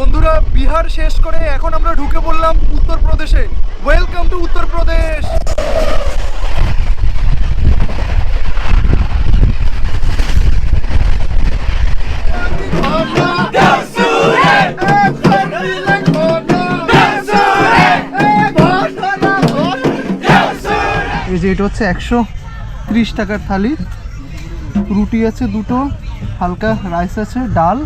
বন্ধুরা, বিহার শেষ করে এখন আমরা ঢুকে পড়লাম উত্তরপ্রদেশে। Welcome to Uttar Pradesh! এই যে এটা হচ্ছে একশো ত্রিশ টাকার থালি। রুটি আছে দুটো, হালকা রাইস আছে, ডাল।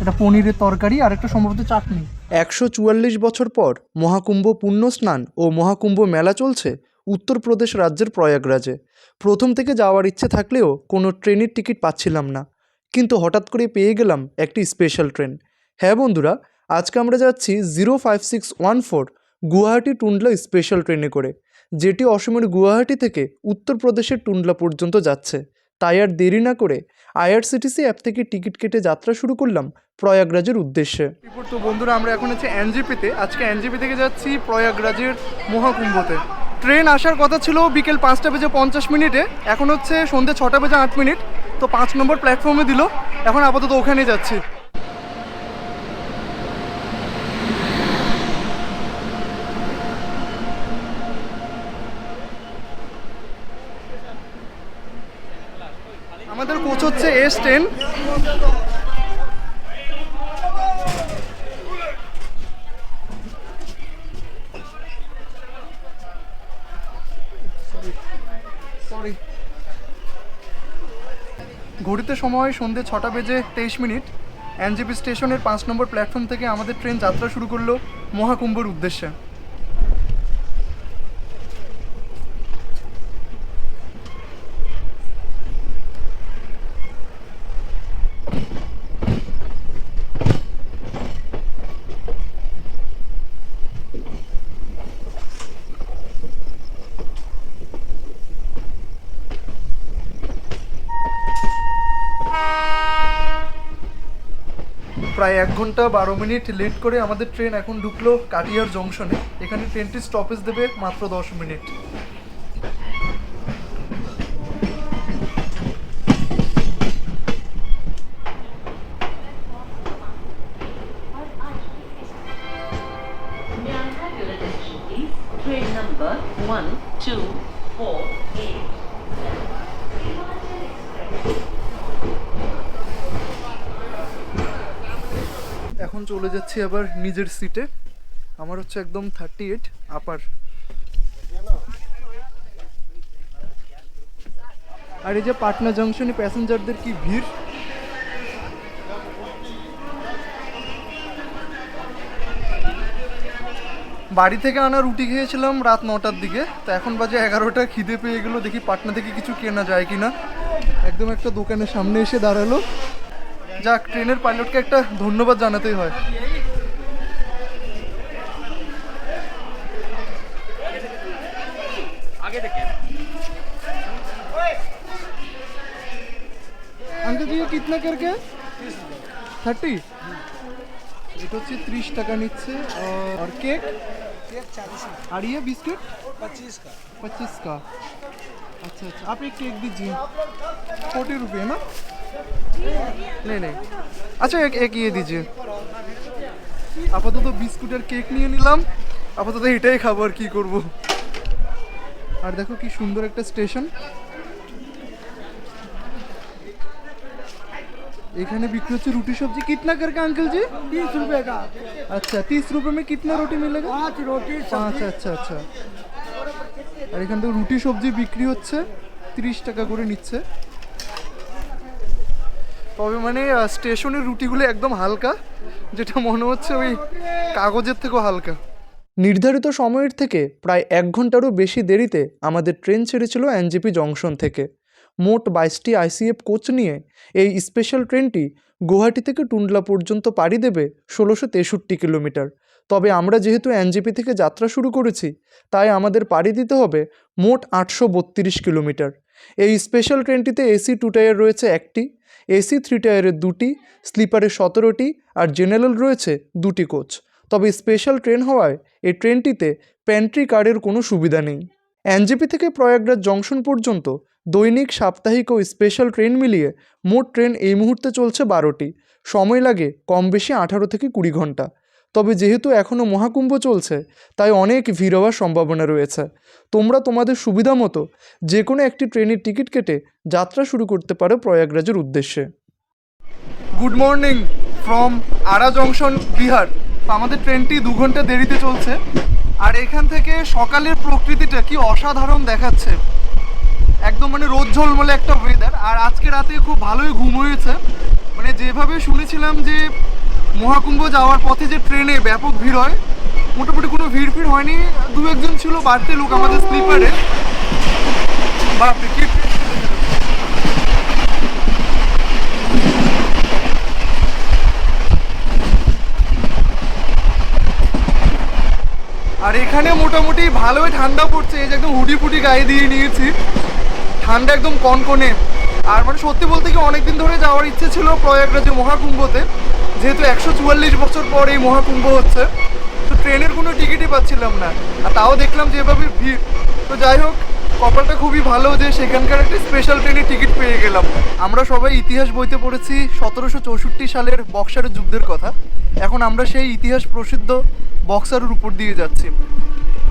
এটা পনিরের তরকারি আর একটা সম্ভবত চাটনি। একশো চুয়াল্লিশ বছর পর মহাকুম্ভ পুণ্য স্নান ও মহাকুম্ভ মেলা চলছে উত্তরপ্রদেশ রাজ্যের প্রয়াগরাজে। প্রথম থেকে যাওয়ার ইচ্ছে থাকলেও কোনো ট্রেনের টিকিট পাচ্ছিলাম না। কিন্তু হঠাৎ করে পেয়ে গেলাম একটি স্পেশাল ট্রেন। হ্যাঁ বন্ধুরা, আজকে আমরা যাচ্ছি zero five six one four Guwahati Tundla special ট্রেনে করে, যেটি অসমের গুয়াহাটি থেকে উত্তরপ্রদেশের টুন্ডলা পর্যন্ত যাচ্ছে। তাই আর দেরি না করে আইআরসিটিসি অ্যাপ থেকে টিকিট কেটে যাত্রা শুরু করলাম প্রয়াগরাজের উদ্দেশ্যে। তো বন্ধুরা, আমরা এখন হচ্ছে এনজিপিতে। আজকে এনজিপি থেকে যাচ্ছি প্রয়াগরাজের মহাকুম্ভতে। ট্রেন আসার কথা ছিল বিকেল পাঁচটা বেজে পঞ্চাশ মিনিটে। এখন হচ্ছে সন্ধ্যে ছটা বেজে আট মিনিট। তো পাঁচ নম্বর প্ল্যাটফর্মে দিল। এখন আপাতত ওখানে যাচ্ছি। ঘড়িতে সময় সন্ধে ছটা বেজে তেইশ মিনিট। এনজেপি স্টেশনের পাঁচ নম্বর প্ল্যাটফর্ম থেকে আমাদের ট্রেন যাত্রা শুরু করল মহাকুম্ভর উদ্দেশ্যে। প্রায় এক ঘণ্টা বারো মিনিট লেট করে আমাদের ট্রেন এখন ঢুকলো কাটিয়ার জংশনে। এখানে ট্রেনটি স্টপেজ দেবে মাত্র দশ minute. One, two, four, eight. এখন চলে যাচ্ছি আবার নিজের সিটে আমার হচ্ছে একদম থার্টি এইট আপার আর এই যে পাটনা জংশনে প্যাসেঞ্জারদের কি ভিড়? বাড়ি থেকে আনা রুটি খেয়েছিলাম রাত নটার দিকে। তো এখন বাজে এগারোটা, খিদে পেয়ে গেলো, দেখি পাটনা থেকে কিছু কেনা যায় কিনা। একদম একটা দোকানের সামনে এসে দাঁড়াল। যাক ট্রেনের পাইলটকে একটা ধন্যবাদ জানাতেই হয় अंकल जी ये कितना करके থার্টি এটা হচ্ছে ত্রিশ টাকা নিচ্ছে और- और केक और ये बिस्किट पच्चीस का पच्चीस का अच्छा अच्छा आप एक केक दीजिए फोर्टी रुपये ना नहीं नहीं अच्छा एक एक ये दीजिए আপাতত বিস্কুটের কেক নিয়ে নিলাম। আপাতত এটাই খাব আর কি করব। আর দেখো কি সুন্দর একটা স্টেশন। এখানে বিক্রি হচ্ছে রুটি সবজি। कितना करके আঙ্কেল जी तीस रुपए का अच्छा तीस रुपए में कितना रोटी मिलेगा पाँच रोटी पाँच अच्छा अच्छा আর এখান থেকে রুটি সবজি বিক্রি হচ্ছে। তিরিশ টাকা করে নিচ্ছে। তবে মানে স্টেশনের রুটিগুলো একদম হালকা, যেটা মনে হচ্ছে ওই কাগজের থেকেও হালকা। নির্ধারিত সময়ের থেকে প্রায় এক ঘন্টারও বেশি দেরিতে আমাদের ট্রেন ছেড়েছিল এনজেপি জংশন থেকে। মোট বাইশটি আইসিএফ কোচ নিয়ে এই স্পেশাল ট্রেনটি গুয়াহাটি থেকে টুন্ডলা পর্যন্ত পাড়ি দেবে ষোলোশো তেষট্টি কিলোমিটার। তবে আমরা যেহেতু এনজেপি থেকে যাত্রা শুরু করেছি, তাই আমাদের পাড়ি দিতে হবে মোট আটশো বত্রিশ কিলোমিটার। এই স্পেশাল ট্রেনটিতে এসি টু টায়ার রয়েছে একটি এসি থ্রি টায়ারের দুটি, স্লিপারে সতেরোটি আর জেনারেল রয়েছে দুটি কোচ। তবে স্পেশাল ট্রেন হওয়ায় এই ট্রেনটিতে প্যান্ট্রি কার্ডের কোনো সুবিধা নেই। এনজেপি থেকে প্রয়াগরাজ জংশন পর্যন্ত দৈনিক সাপ্তাহিক ও স্পেশাল ট্রেন মিলিয়ে মোট ট্রেন এই মুহূর্তে চলছে বারোটি। সময় লাগে কম বেশি আঠারো থেকে কুড়ি ঘণ্টা। তবে যেহেতু এখনও মহাকুম্ভ চলছে, তাই অনেক ভিড় হওয়ার সম্ভাবনা রয়েছে। তোমরা তোমাদের সুবিধা মতো যে কোনো একটি ট্রেনের টিকিট কেটে যাত্রা শুরু করতে পারো প্রয়াগরাজের উদ্দেশ্যে। Good morning from Ara junction Bihar আমাদের ট্রেনটি দু ঘণ্টা দেরিতে চলছে, আর এখান থেকে সকালের প্রকৃতিটা কি অসাধারণ দেখাচ্ছে। একদম মানে রোদ ঝলমলে একটা ওয়েদার আর আজকে রাতে খুব ভালোই ঘুম হয়েছে। মানে যেভাবে শুনেছিলাম যে মহাকুম্ভ যাওয়ার পথে যে ট্রেনে ব্যাপক ভিড় হয়, মোটামুটি কোনো ভিড় ফিড় হয়নি। দু একজন ছিল, বাড়তে লোক আমাদের স্লিপারে কি? আর এখানে মোটামুটি ভালোই ঠান্ডা পড়ছে, এই যে একদম হুডি ফুডি গায়ে দিয়ে নিয়েছি। ঠান্ডা একদম কনকনে। আর মানে সত্যি বলতে কি, অনেকদিন ধরে যাওয়ার ইচ্ছে ছিল প্রয়াগরাজে মহাকুম্ভতে। যেহেতু একশো চুয়াল্লিশ বছর পর এই মহাকুম্ভ হচ্ছে, তো ট্রেনের কোনো টিকিটই পাচ্ছিলাম না। আর তাও দেখলাম যে এভাবে ভিড়। তো যাই হোক, কপালটা খুবই ভালো যে সেখানকার একটা স্পেশাল ট্রেনের টিকিট পেয়ে গেলাম। আমরা সবাই ইতিহাস বইতে পড়েছি, সতেরোশো চৌষট্টি সালের বক্সারের যুদ্ধের কথা। এখন আমরা সেই ইতিহাস প্রসিদ্ধ বক্সারের উপর দিয়ে যাচ্ছি।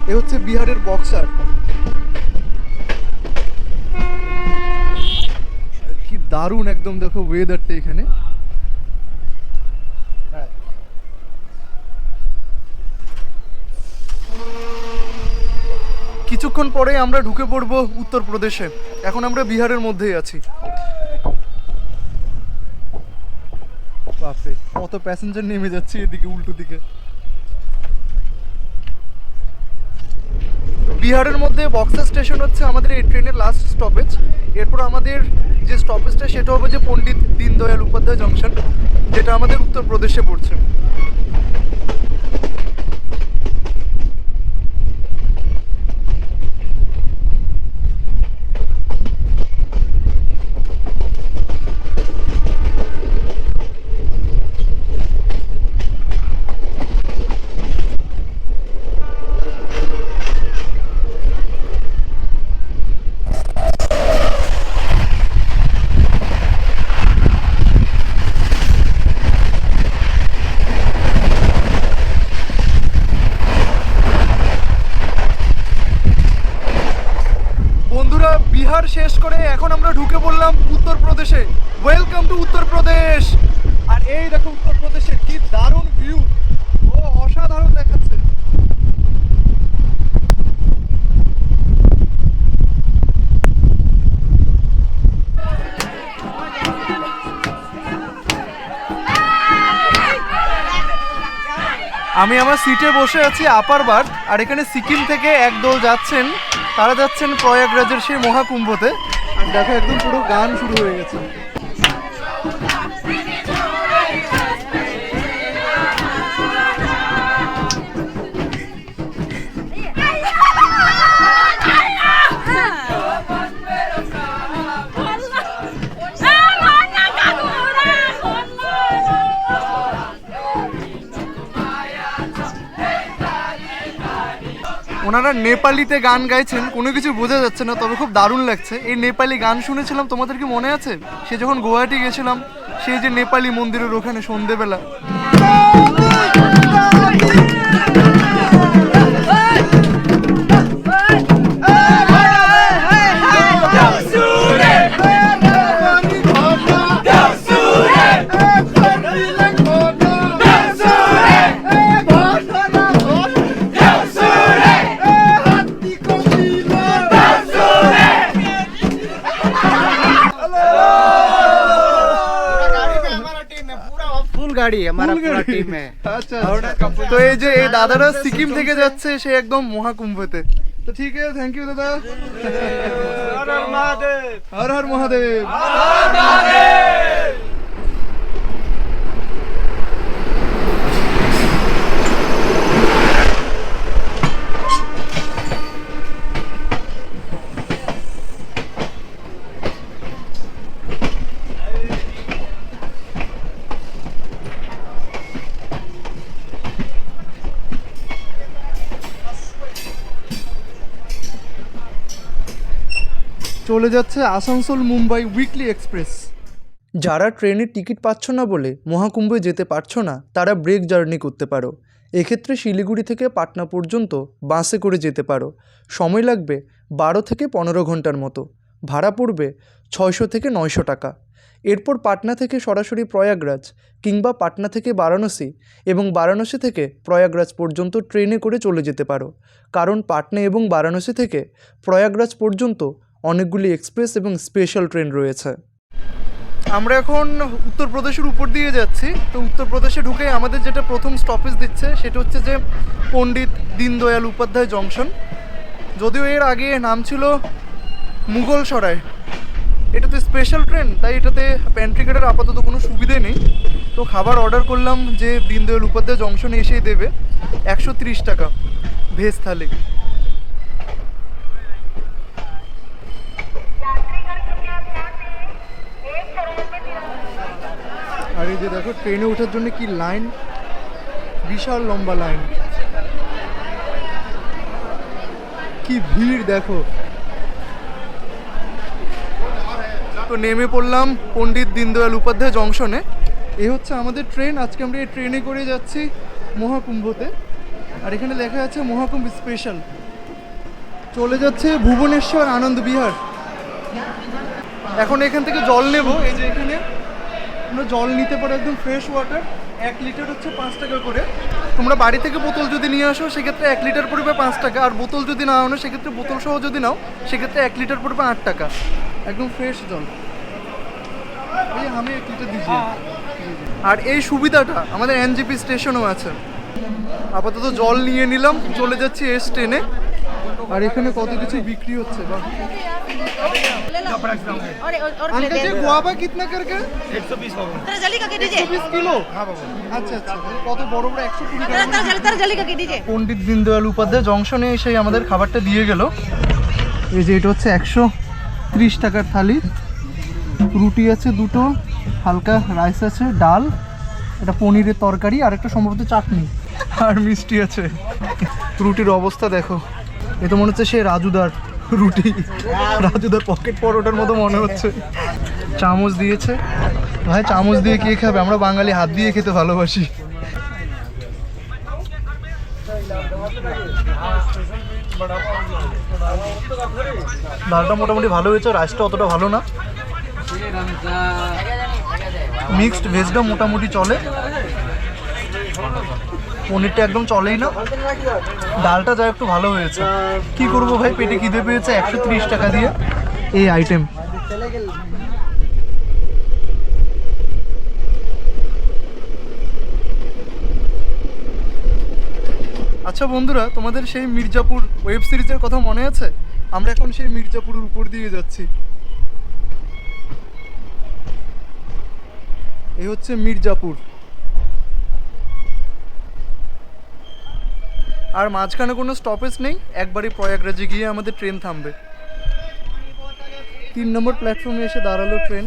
এ হচ্ছে বিহারের বক্সার। কি দারুণ একদম দেখো ওয়েদারটা এখানে। কিছুক্ষণ পরে আমরা ঢুকে পড়ব উত্তরপ্রদেশে। এখন আমরা বিহারের মধ্যেই আছি। বাপরে, কত প্যাসেঞ্জার নেমে যাচ্ছে এদিকে, উল্টো দিকে। বিহারের মধ্যে বক্সা স্টেশন হচ্ছে আমাদের এই ট্রেনের লাস্ট স্টপেজ এরপর আমাদের যে স্টপেজটা সেটা হবে যে পণ্ডিত দীনদয়াল উপাধ্যায় জংশন যেটা আমাদের উত্তরপ্রদেশে পড়ছে বন্ধুরা বিহার শেষ করে এখন আমরা ঢুকে পড়লাম উত্তরপ্রদেশে। Welcome to Uttar Pradesh. আর এই দেখো উত্তরপ্রদেশের কি দারুণ ভিউ ও, অসাধারণ দেখাচ্ছে। আমি আমার সিটে বসে আছি আপার বার আর এখানে সিকিম থেকে একদল যাচ্ছেন। তারা যাচ্ছেন প্রয়াগরাজের সেই মহাকুম্ভতে। দেখো একদম পুরো গান শুরু হয়ে গেছে। ওনারা নেপালিতে গান গাইছেন, কোনো কিছু বোঝা যাচ্ছে না, তবে খুব দারুণ লাগছে। এই নেপালি গান শুনেছিলাম, তোমাদের কি মনে আছে? সে যখন গুয়াহাটি গেছিলাম, সেই যে নেপালি মন্দিরের ওখানে সন্ধেবেলা তো এই যে এই দাদারা সিকিম থেকে যাচ্ছে সে একদম মহাকুম্ভতে। তো ঠিক আছে থ্যাংক ইউ দাদা। হর হর মহাদেব। চলে যাচ্ছে আসানসোল মুম্বাই উইকলি এক্সপ্রেস। যারা ট্রেনের টিকিট পাচ্ছ না বলে মহাকুম্ভে যেতে পারছ না, তারা ব্রেক জার্নি করতে পারো। এক্ষেত্রে শিলিগুড়ি থেকে পাটনা পর্যন্ত বাসে করে যেতে পারো। সময় লাগবে বারো থেকে পনেরো ঘণ্টার মতো। ভাড়া পড়বে ছয়শো থেকে নয়শো টাকা। এরপর পাটনা থেকে সরাসরি প্রয়াগরাজ কিংবা পাটনা থেকে বারাণসী এবং বারাণসী থেকে প্রয়াগরাজ পর্যন্ত ট্রেনে করে চলে যেতে পারো। কারণ পাটনা এবং বারাণসী থেকে প্রয়াগরাজ পর্যন্ত অনেকগুলি এক্সপ্রেস এবং স্পেশাল ট্রেন রয়েছে। আমরা এখন উত্তরপ্রদেশের উপর দিয়ে যাচ্ছি। তো উত্তরপ্রদেশে ঢুকে আমাদের যেটা প্রথম স্টপেজ দিচ্ছে, সেটা হচ্ছে যে পণ্ডিত দীনদয়াল উপাধ্যায় জংশন। যদিও এর আগে নাম ছিল মুঘল সরাই। এটা তো স্পেশাল ট্রেন তাই এটাতে প্যান্ট্রি কার্ডের আপাতত কোনো সুবিধে নেই। তো খাবার অর্ডার করলাম যে দীনদয়াল উপাধ্যায় জংশনে এসেই দেবে। একশো টাকা ভেজ থালি আর এই যে দেখো ট্রেনে ওঠার জন্য কি লাইন বিশাল লম্বা লাইন কি ভিড়, দেখো। তো নেমে পড়লাম পণ্ডিত দীনদয়াল উপাধ্যায় জংশনে। এই হচ্ছে আমাদের ট্রেন আজকে আমরা এই ট্রেনে করে যাচ্ছি মহাকুম্ভতে। আর এখানে লেখা আছে মহাকুম্ভ স্পেশাল চলে যাচ্ছে ভুবনেশ্বর আনন্দ বিহার। এখন এখান থেকে জল নেব। এই যে এখানে তোমরা জল নিতে পারো একদম ফ্রেশ ওয়াটার এক লিটার হচ্ছে পাঁচ টাকা করে। তোমরা বাড়ি থেকে বোতল যদি নিয়ে আসো সেক্ষেত্রে এক লিটার পড়বে পাঁচ টাকা। আর বোতল যদি না আনো সেক্ষেত্রে বোতল সহ যদি নাও সেক্ষেত্রে এক লিটার পড়বে আট টাকা। একদম ফ্রেশ জল। এই আমি এক লিটার দিচ্ছি আর এই সুবিধাটা আমাদের এনজিপি স্টেশনও আছে। আপাতত জল নিয়ে নিলাম চলে যাচ্ছি এস ট্রেনে আর এখানে কত কিছু বিক্রি হচ্ছে হ্যাঁ, আচ্ছা, আচ্ছা। কত বড় পণ্ডিত দীনদয়াল উপাধ্যায় জংশনে এসে আমাদের খাবারটা দিয়ে গেল। এই যে এটা হচ্ছে 130 টাকার থালি। রুটি আছে দুটো হালকা রাইস আছে ডাল এটা পনিরের তরকারি আর একটা সম্ভবত চাটনি। আর মিষ্টি আছে। রুটির অবস্থা দেখো। এ তো মনে হচ্ছে সে রাজুদার রুটি। রাজুদার পকেট পরোটার মতো মনে হচ্ছে। চামচ দিয়েছে। ভাই, চামচ দিয়ে কে খাবে? আমরা বাঙালি, হাত দিয়ে খেতে ভালোবাসি। ডালটা মোটামুটি ভালো হয়েছে রাইসটা অতটা ভালো না। মিক্সড ভেজটা মোটামুটি চলে। পনিরটা একদম চলেই না। ডালটা যা একটু ভালো হয়েছে। কি করব ভাই, পেটে খিদে পেয়েছে, একশো ত্রিশ টাকা দিয়ে এই আইটেম আচ্ছা বন্ধুরা, তোমাদের সেই মির্জাপুর ওয়েব সিরিজের কথা মনে আছে? আমরা এখন সেই মির্জাপুরের উপর দিয়ে যাচ্ছি। এই হচ্ছে মির্জাপুর। আর মাঝখানে কোনো স্টপেজ নেই একবারই প্রয়াগরাজে গিয়ে আমাদের ট্রেন থামবে। তিন নম্বর প্ল্যাটফর্মে এসে দাঁড়াল ট্রেন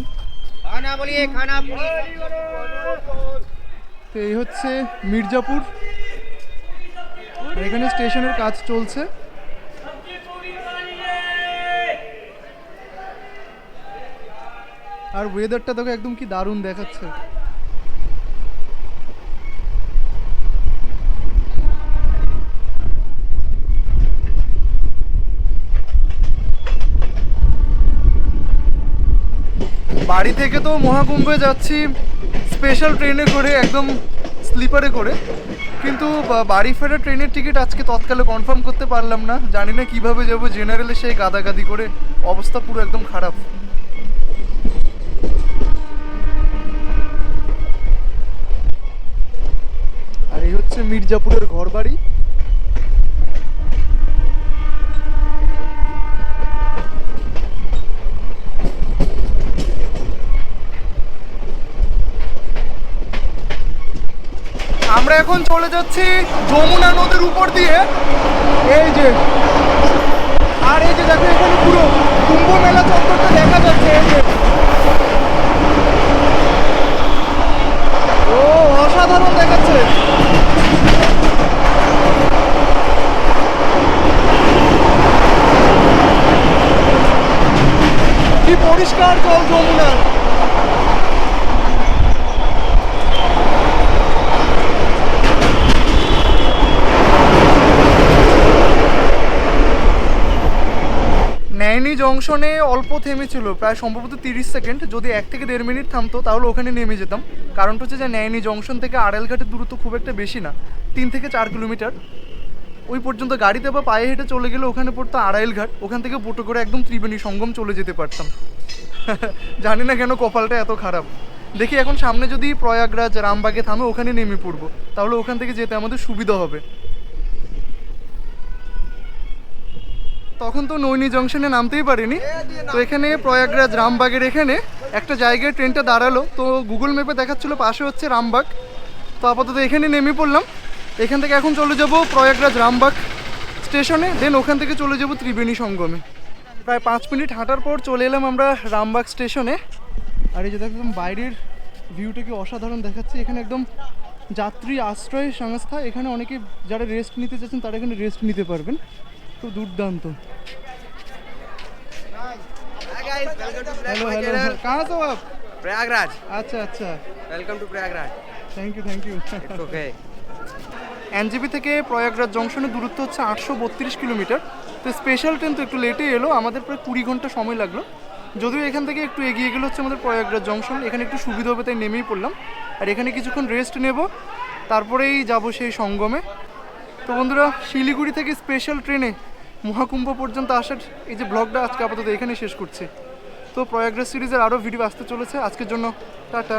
তো এই হচ্ছে মির্জাপুর। এখানে স্টেশনের কাজ চলছে। আর ওয়েদারটা তোকে একদম কি দারুণ দেখাচ্ছে। বাড়ি থেকে তো মহাকুম্ভে যাচ্ছি স্পেশাল ট্রেনে করে, একদম স্লিপারে করে। কিন্তু বাড়ি ফেরা ট্রেনের টিকিট আজকে তৎকালে কনফার্ম করতে পারলাম না। জানি না কীভাবে যাব জেনারেলে সেই গাদাগাদি করে অবস্থা পুরো একদম খারাপ। আর এই হচ্ছে মির্জাপুরের ঘর বাড়ি আমরা এখন চলে যাচ্ছি যমুনা নদীর উপর দিয়ে। এই যে, আর এই যে দেখো এখানে পুরো কুম্ভ মেলা চত্বরটা দেখা যাচ্ছে এই যে ও অসাধারণ দেখাচ্ছে জংশনে অল্প থেমেছিল, প্রায় সম্ভবত তিরিশ সেকেন্ড। যদি এক থেকে দেড় মিনিট থামতো, তাহলে ওখানে নেমে যেতাম। কারণটা হচ্ছে যে ন্যায়নি জংশন থেকে আড়াইলঘাটের দূরত্ব খুব একটা বেশি না, তিন থেকে চার কিলোমিটার। ওই পর্যন্ত গাড়িতে বা পায়ে হেঁটে চলে গেলে ওখানে পড়তো আড়াইলঘাট। ওখান থেকে বোটো করে একদম ত্রিবেণী সঙ্গম চলে যেতে পারতাম। জানি না কেন কপালটা এত খারাপ। দেখি এখন সামনে যদি প্রয়াগরাজ, রামবাগে থামে, ওখানে নেমে পড়ব। তাহলে ওখান থেকে যেতে আমাদের সুবিধা হবে। তখন তো নৈনি জংশনে নামতেই পারিনি। তো এখানে প্রয়াগরাজ রামবাগের এখানে একটা জায়গায় ট্রেনটা দাঁড়াল। তো গুগল ম্যাপে দেখাচ্ছিল পাশে হচ্ছে রামবাগ। তো আপাতত এখানে নেমে পড়লাম। এখান থেকে এখন চলে যাব প্রয়াগরাজ রামবাগ স্টেশনে। দেন ওখান থেকে চলে যাব ত্রিবেণী সঙ্গমে। প্রায় পাঁচ মিনিট হাঁটার পর চলে এলাম আমরা রামবাগ স্টেশনে। আর এই যে একদম বাইরের ভিউটা কি অসাধারণ দেখাচ্ছে। এখানে একদম যাত্রী আশ্রয় সংস্থা। এখানে অনেকে যারা রেস্ট নিতে চাচ্ছেন, তারা এখানে রেস্ট নিতে পারবেন। খুব দুর্দান্ত guys, welcome to hello my hello channel. कहाँ से हो आप प्रयागराज अच्छा अच्छा welcome to Prayagraj thank you thank you it's okay NJP থেকে প্রয়াগরাজ জংশনের দূরত্ব হচ্ছে আটশো বত্রিশ কিলোমিটার তো স্পেশাল ট্রেন তো একটু লেটে এলো আমাদের প্রায় কুড়ি ঘন্টা সময় লাগলো যদিও এখান থেকে একটু এগিয়ে গেলে হচ্ছে আমাদের প্রয়াগরাজ জংশন এখানে একটু সুবিধা হবে তাই নেমেই পড়লাম আর এখানে কিছুক্ষণ রেস্ট নেব তারপরেই যাব সেই সঙ্গমে তো বন্ধুরা, শিলিগুড়ি থেকে স্পেশাল ট্রেনে মহাকুম্ভ পর্যন্ত আসার এই যে ব্লগটা আজকে আপাতত এখানে শেষ করছে। তো প্রয়াগ্রাস সিরিজের আরও ভিডিও আসতে চলেছে। আজকের জন্য টাটা।